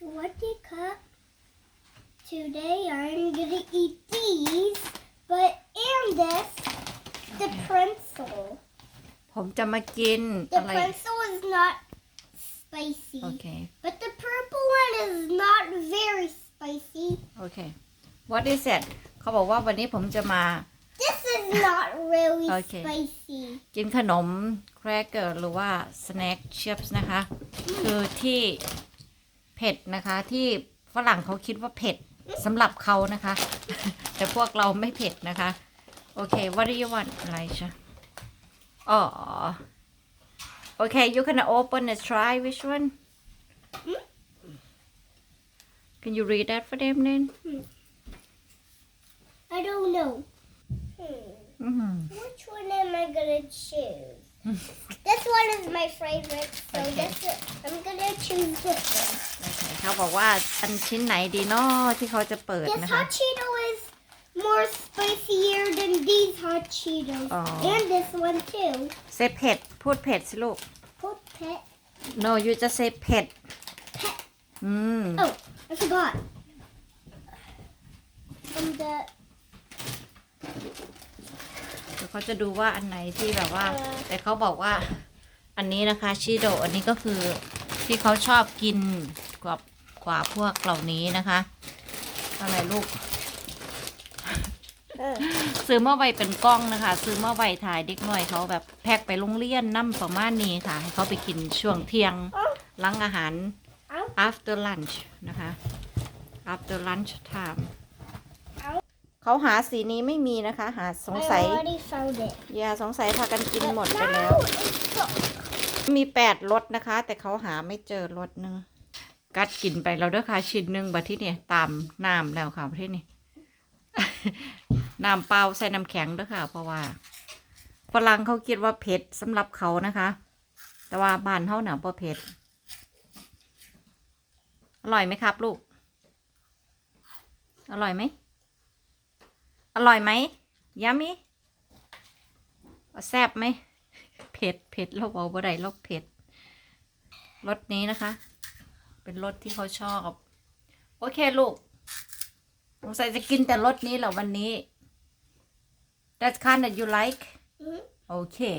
Sweaty cup. Today I'm gonna eat these, but and this, the pencil. ผมจะมากิน The อะไร pencil is not spicy, โอเค but the purple one is not very spicy. โอเค what is it เขาบอกว่าวันนี้ผมจะมา This is not really Okay. spicy. กินขนมแครกเกอร์หรือว่าสแน็คชิพส์นะคะ คือที่ เผ็ดนะคะ ที่ฝรั่งเขาคิดว่าเผ็ดสำหรับเขานะคะ แต่พวกเราไม่เผ็ดนะคะ โอเค what do you want อะไรชะอ๋อโอเค you can open and try which one can you read that for them then I don't know. Hmm. อืม Which one am I gonna choose? this one is my favorite, so Okay. this I'm gonna choose this one. โอเคเขาบอกว่าอันชิ้นไหนดีเนาะที่เขาจะเปิด This นะคะ hot Cheeto is more spicier than these hot Cheetos, Oh. and this one too. เซเผ็ดพูดเผ็ดสิลูก Put pet. no you just say เผ็ด Pet. อืม Oh, I forgot. And the เดี๋ยวเขาจะดูว่าอันไหนที่แบบว่า เออ แต่เขาบอกว่า อันนี้นะคะชิโดอันนี้ก็คือ ที่เขาชอบกินกว่ากว่าพวกเหล่านี้นะคะ อะไรลูก uh, ซื้อเมื่อไวเป็นกล้องนะคะ ซื้อเมื่อไวถ่ายเด็กหน่อยเขาแบบแพ็กไปโรงเรียนน้ำประมาณนี้ค่ะ ให้เขาไปกินช่วงเที่ยงหลังอาหาร Ow. after lunch นะคะ after lunch time เอ้าเขาหาสีนี้ไม่มีนะคะ หาสงสั I ย already found it. อย่าสงสัยพากันกินหมดไป But แล้ว now it's so- มีแปดรสนะคะ แต่เขาหาไม่เจอรสหนึ่งกัดกินไปแล้วเด้วยค่ะชิ้นหนึ่งบัดที่เนี่ยตามน้ำแล้วค่ะบัดที่นี่น้ำเปล่าใส่น้ำแข็งเด้วยค่ะ เพราะว่าฝรั่งเขาคิดว่าเผ็ดสำหรับเขานะคะ แต่ว่าบ้านเขาหนาบ่เผ็ดอร่อยไหมครับ ลูก อร่อยไหม อร่อยไหมยามิแซ่บไหม เผ็ดเผ็ดเราบอกว่าไรเราเผ็ดรสนี้นะคะ เป็นรสที่เขาชอบ โอเคลูกสงสัยจะกินแต่รสนี้เหรอวันนี้ That's kind that you like Mhm. Okay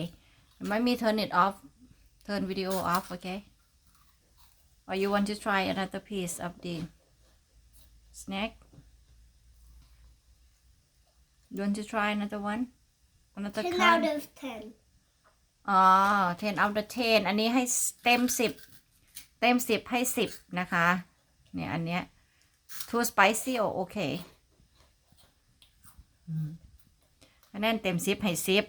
let me turn it off turn video off okay or you want to try another piece of the snack you want to try another one another 10 kind out of 10. อ๋อ10 out of 10อันนี้ให้เต็ม10เต็ม10ให้10นะคะ เนี่ย อันเนี้ย too spicy โอโอเคอืมอันนั้นเต็ม10ให้10